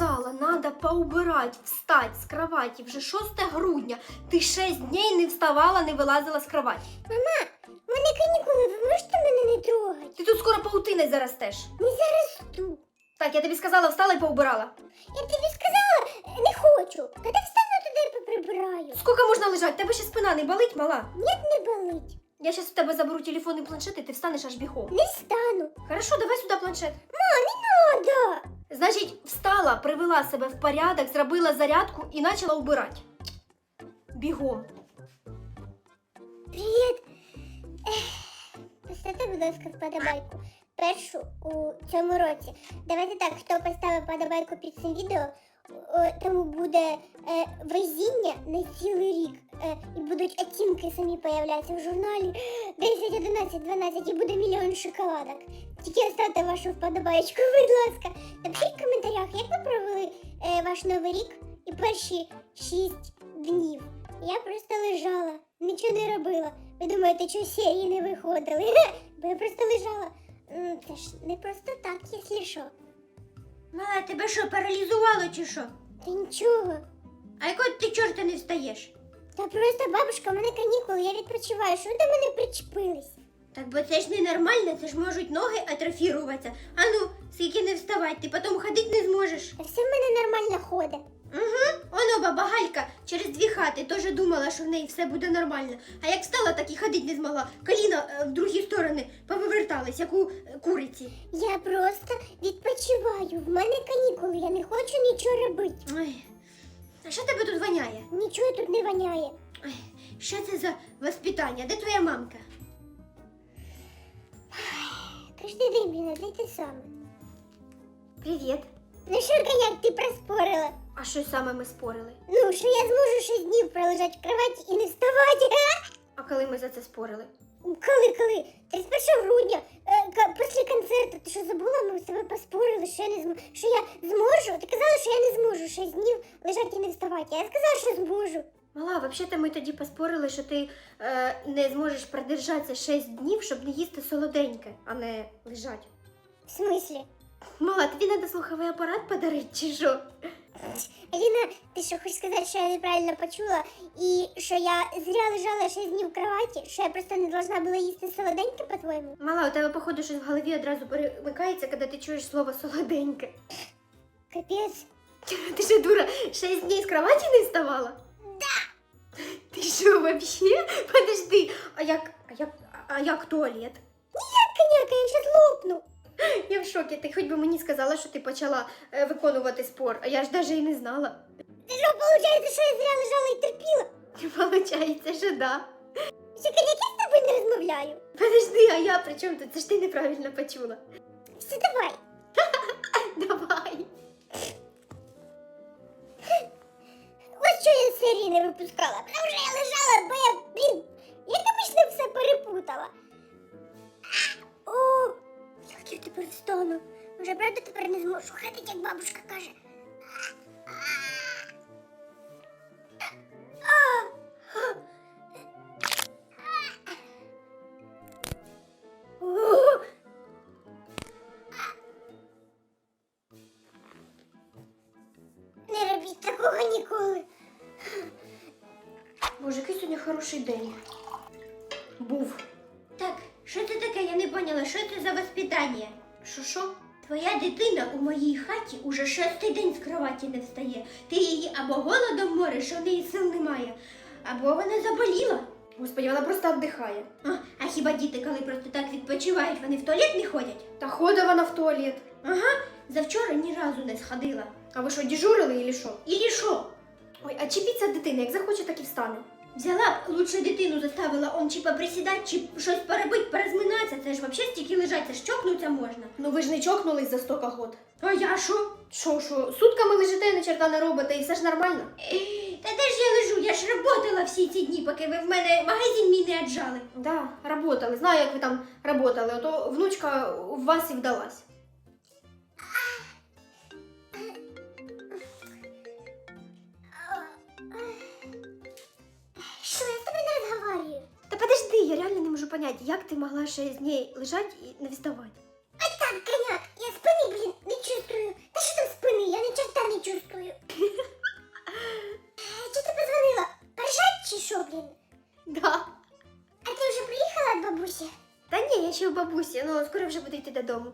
сказала, надо поубирать, встать з кроваті. Вже 6 грудня. Ти 6 днів не вставала, не вилазила з кроваті. Мама, у мене канікули, ви можете мене не трогати? Ти тут скоро паутиною заростеш. Не зараз тут. Так, я тобі сказала, встала і поубирала. Я тобі сказала, не хочу. Коли встану, туди поприбираю. Скільки можна лежати? Тебе ще спина не болить, мала? Ні, не болить. Я зараз у тебе заберу телефон і планшет, і ти встанеш аж бігом. Не встану. Хорошо, давай сюди планшет. Надо. Значить, встала, привела себе в порядок, зробила зарядку і почала убирати. Бігом. Привіт. Поставте, будь ласка, вподобайку. Першу у цьому році. Давайте так, хто поставив вподобайку під цим відео, тому буде е, везіння на цілий рік. Е, і будуть оцінки самі появлятися в журналі 10, 11, 12 і буде мільйон шоколадок. Тільки оставте вашу вподобайку, будь ласка. Напишіть в коментарях, як ви провели е, ваш новий рік і перші 6 днів. Я просто лежала, нічого не робила. Ви думаєте, що серії не виходили? Бо я просто лежала. Це ж не просто так, якщо що. Мала, тебе що, паралізувало чи що? Та нічого. А якого ти чорта не встаєш? Та просто бабушка, у мене канікули, я відпочиваю. Що ви до мене причепились? Так бо це ж ненормально, це ж можуть ноги атрофіруватися. А ну, скільки не вставати, ти потім ходити не зможеш. Та все в мене нормально ходить. Угу. Оно баба Галька через дві хати теж думала, що в неї все буде нормально. А як встала, так і ходити не змогла. Коліна е, в другі сторони повивертались, як у е, куриці. Я просто відпочиваю. В мене канікули, я не хочу нічого робити. Ой. А що тебе тут воняє? Нічого тут не воняє. Ой, що це за воспитання? Де твоя мамка? Блін, одне й те саме. Привіт. Ну що, коняк, ти проспорила? А що саме ми спорили? Ну, що я зможу 6 днів пролежати в кроваті і не вставати. А коли ми за це спорили? Коли, коли? 31 грудня, е, ка- після концерту, ти що забула, ми з тобою поспорили, що я не зможу, що я зможу. Ти казала, що я не зможу 6 днів лежати і не вставати. А я сказала, що зможу. Мала, взагалі ми тоді поспорили, що ти е, не зможеш продержатися 6 днів, щоб не їсти солоденьке, а не лежать. В смислі? Мала, тобі треба слуховий апарат подарити чи що? Аліна, ти що хочеш сказати, що я неправильно почула, і що я зря лежала 6 днів в кроваті, що я просто не должна була їсти солоденьке, по-твоєму? Мала, у тебе, походу, щось в голові одразу перемикається, коли ти чуєш слово солоденьке. Капець. Ти що, дура, 6 днів з кроваті не вставала? Ти вообще? Подожди, а як, а як, а як туалет? Коняка, я щас лопну. Я в шокі, ти хоч би мені сказала, що ти почала е, виконувати спор, а я ж навіть і не знала. Ти що, виходить, що я зря лежала і терпіла? Получається, що да. Що коняк, я з тобою не розмовляю. Подожди, а я при чому тут? Це ж ти неправильно почула. Все, давай. Давай. Що я серії не випускала, тому що я лежала, бо я, блін, як обично все перепутала. О, як я тепер встану. Вже правда тепер не зможу ходити, як бабушка каже. Не робіть такого ніколи. Боже, який сьогодні хороший день. Був. Так, що це таке? Я не поняла, що це за воспитання? Що що? Твоя дитина у моїй хаті уже шостий день з кроваті не встає. Ти її або голодом мориш, що в неї сил немає, або вона заболіла. Господи, вона просто віддихає. А, а хіба діти, коли просто так відпочивають, вони в туалет не ходять? Та ходить вона в туалет. Ага, завчора ні разу не сходила. А ви що, дежурили или що? Ілі що? Ой, а чіпіться дитина, як захоче, так і встане. Взяла б лучше дитину заставила он чи поприсідати, чи щось поробити, порозминатися. Це ж взагалі стільки лежать, це ж чокнуться можна. Ну ви ж не чокнулись за стока год. А я що? Що, що, сутками лежите, ні черта не робите, і все ж нормально? Та де ж я лежу? Я ж работала всі ці дні, поки ви в мене магазин мій не отжали. Да, работали. Знаю, як ви там работали, ото внучка в вас і вдалась. понять, як ти могла ще з неї лежати і не вставати. А так, коняк, я спини, блін, не чувствую. Та що там спини? Я ні черта не чувствую. Е, чи ти позвонила? Поржать чи що, блін? Да. А ти вже приїхала від бабусі? Та ні, я ще у бабусі, ну скоро вже буду йти додому.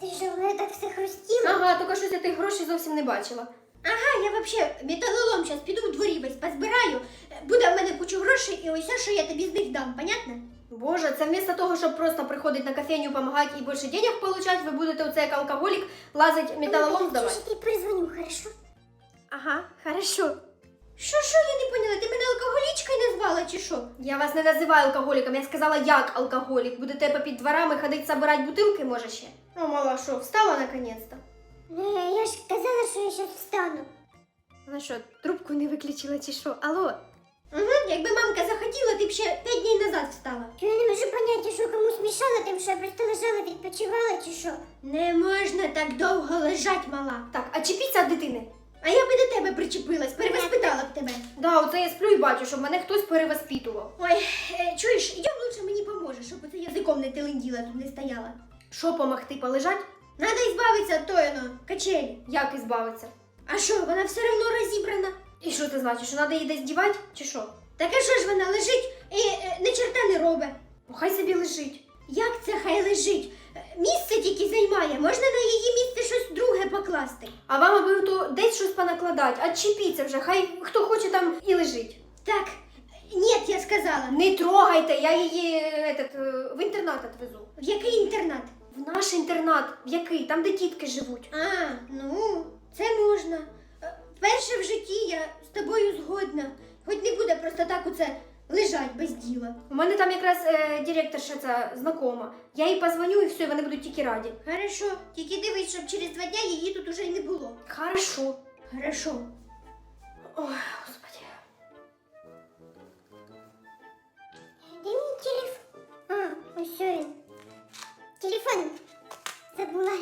Ти ж вона так все хрустіла. Ага, тільки що я тих грошей зовсім не бачила. Ага, я вообще металолом зараз піду в дворі весь позбираю, буде в мене кучу грошей і ось що я тобі з них дам, понятно? Боже, це вместо того, щоб просто приходити на кофейню, допомагати і більше денег получати, ви будете оце як алкоголік лазить металолом здавати. Слушай, ти перезвонив, хорошо? Ага, хорошо. Що, що, я не поняла, ти мене алкоголічкою назвала чи що? Я вас не називаю алкоголіком, я сказала як алкоголік. Будете по під дворами ходити собирати бутилки, може ще? Ну, мала, що, встала наконець-то? Ну, я ж казала, що я зараз встану. Вона що, трубку не виключила чи що? Алло? Угу, якби мамка захотіла, ти б ще п'ять днів назад встала. Я не можу поняти, що комусь мішало, тим, що я просто лежала, відпочивала чи що. Не можна так довго лежать, мала. Так, а чіпіться дитини. А я би до тебе причепилась, перевоспитала б тебе. Да, оце я сплю і бачу, щоб мене хтось перевоспитував. Ой, е, чуєш, йдем лучше мені поможеш, щоб оце язиком не теленділа тут не стояла. Що помогти полежать? Надо избавиться от тої, ну, качелі. Як ізбавитися? А що, вона все одно розібрана? І що це значить? Що треба її десь дівати? Чи що? Так а що ж вона лежить і е, не черта не робить? Ну, хай собі лежить. Як це хай лежить? Е, Місце тільки займає, можна на її місце щось друге покласти. А вам аби то десь щось понакладати, а чіпіться вже, хай хто хоче там і лежить. Так, ні, я сказала. Не трогайте, я її этот, е, в інтернат відвезу. В який інтернат? В наш інтернат, в який? Там, де тітки живуть. А, ну, це можна. Е, Перше в житті я з тобою згодна. Хоч не буде просто так оце лежать без діла. У мене там якраз е, директорша ця знакома. Я їй позвоню і все, вони будуть тільки раді. Хорошо, тільки дивись, щоб через два дня її тут уже й не було. Хорошо. Хорошо. Ой, господи. Де мій телефон? А, ось він. Телефон забула.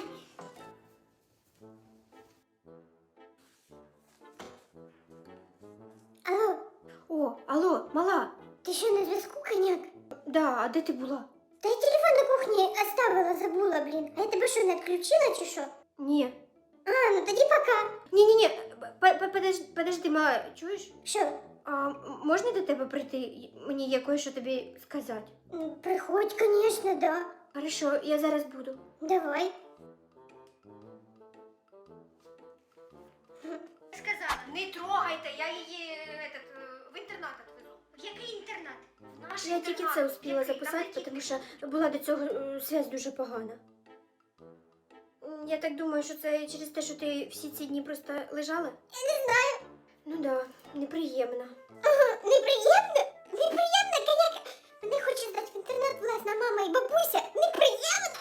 Алло, мала. ти що на зв'язку, коняк? Да, а де ти була? Та я телефон на кухні оставила, забула, блін. А я тебе що, не відключила чи що? Ні. А, ну тоді пока. Ні-ні-ні, п- п- подожди, подожди, мала, чуєш? Що? А м- можна до тебе прийти? Мені є кое-що тобі сказати. М, Приходь, конечно, да. Хорошо, я зараз буду. Давай. Сказала, Не трогайте, я її этот, в інтернат відвезу. в який інтернат? Наш я тільки це успіла Який? записати, Там тому що була до цього е, зв'язь дуже погана. М, Я так думаю, що це через те, що ти всі ці дні просто лежала? Я не знаю. Ну да, неприємно. Неприємно? Неприємно, коняк. Не хоче здати в інтернет власна мама і бабуся. Неприємно.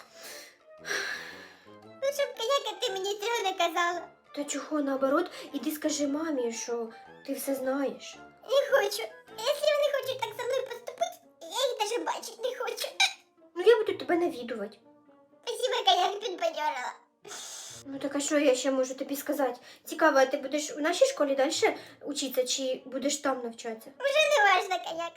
Ну, щоб коняка ти мені цього не казала. Та чого наоборот, іди скажи мамі, що ти все знаєш. Не хочу. Якщо вони хочуть так со мною поступити, я їх даже бачити не хочу. Ну я буду тебе навідувати. Спасибо, коняк, підбадьорила. Ну так а що я ще можу тобі сказати? Цікаво, а ти будеш в нашій школі далі учитися чи будеш там навчатися? Вже не важно, коняк.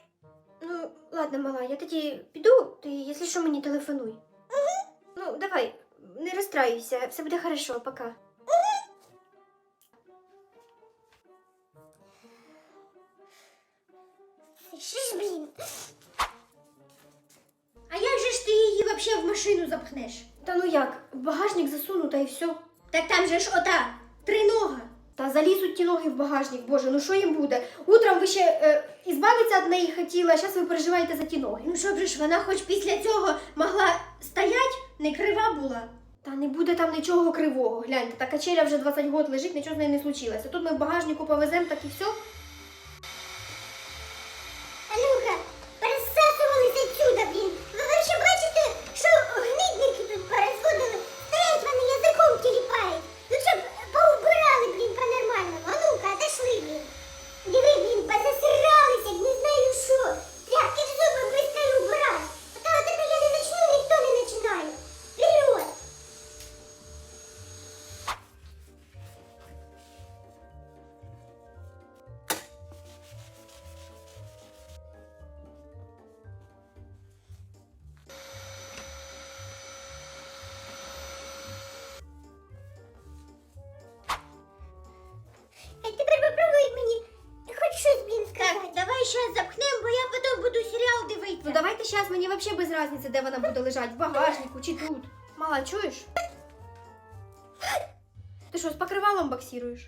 Ну, ладно, мала, я тоді піду, ти, якщо що, мені телефонуй. Угу. Ну, давай, не розстраюйся, все буде хорошо, пока. Блін? А як же ж ти її вообще в машину запхнеш? Та ну як, в багажник засуну, та й все. Так там же ж ота тринога. Та залізуть ті ноги в багажник, боже, ну що їм буде? Утром ви ще е, ізбавитися від неї хотіли, а зараз ви переживаєте за ті ноги. Ну щоб же ж вона хоч після цього могла стоять, не крива була. Та не буде там нічого кривого. Гляньте, та качеля вже 20 років лежить, нічого з нею не случилося. Тут ми в багажнику повеземо, так і все. Мені взагалі без різниці, де вона буде лежати, в багажнику чи тут. Мала, чуєш? Ти що, з покривалом боксируєш?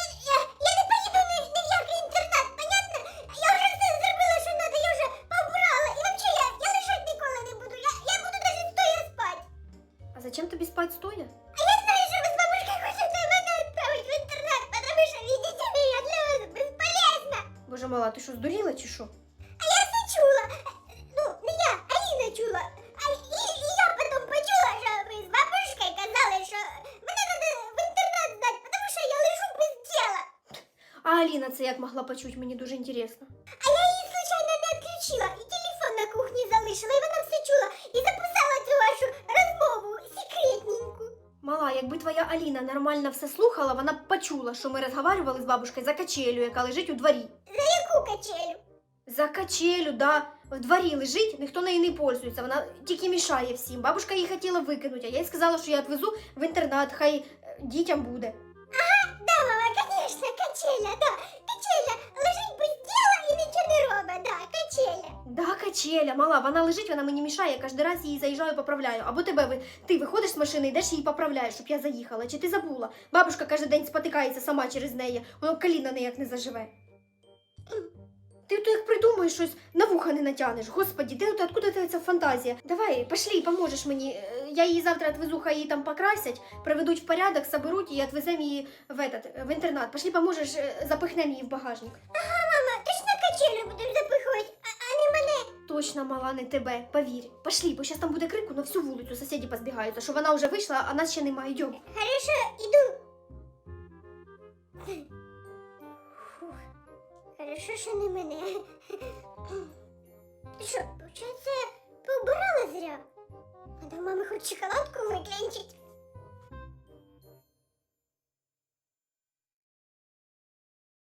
Я, я, я не поїду ні, ні в який інтернат, понятно? Я вже все зробила, що треба, я вже побрала. І взагалі я, я лежати ніколи не буду. Я, я буду навіть стоя спати. А зачем тобі спать стоя? А я знаю, що ви з бабушкою хочете мене відправити в інтернат, тому що, видите я для вас безполезна. Боже мала, ти що, здуріла чи що? Аліна це як могла почути, мені дуже інтересно. А я її случайно не відключила і телефон на кухні залишила, і вона все чула і записала цю вашу розмову секретненьку. Мала, якби твоя Аліна нормально все слухала, вона б почула, що ми розговаривали з бабушкою за качелю, яка лежить у дворі. За яку качелю? За качелю, да. В дворі лежить, ніхто нею не пользується, вона тільки мішає всім. Бабушка її хотіла викинути, а я їй сказала, що я відвезу в інтернат, хай е, дітям буде. Да, качеля, да. Качеля лежить без діла і нічого не робить, да, качеля. Да, качеля, мала, вона лежить, вона мені мішає, я кожен раз її заїжджаю, поправляю. Або тебе ви, ти виходиш з машини, йдеш її поправляєш, щоб я заїхала. Чи ти забула? Бабушка кожен день спотикається сама через неї, воно коліна ніяк не заживе. Ти то як придумаєш щось, на вуха не натягнеш. Господі, де от откуда ця фантазія? Давай, пошли, поможеш мені. Е, Я її завтра відвезу, хай її там покрасять, приведуть в порядок, соберуть і відвеземо її в, этот, в інтернат. Пошли, поможеш, е, запихнемо її в багажник. Ага, Мама, точно качелю будемо запихувати, а, а не мене. Точно, мала, не тебе, повір. Пошли, бо зараз там буде крику на всю вулицю, сусіди позбігаються, що вона вже вийшла, а нас ще немає. Йдем. Хорошо, іду. Хорошо, ще не мене. Ти що, получається, побрала зря? А в мами хоч шоколадку виклянчить.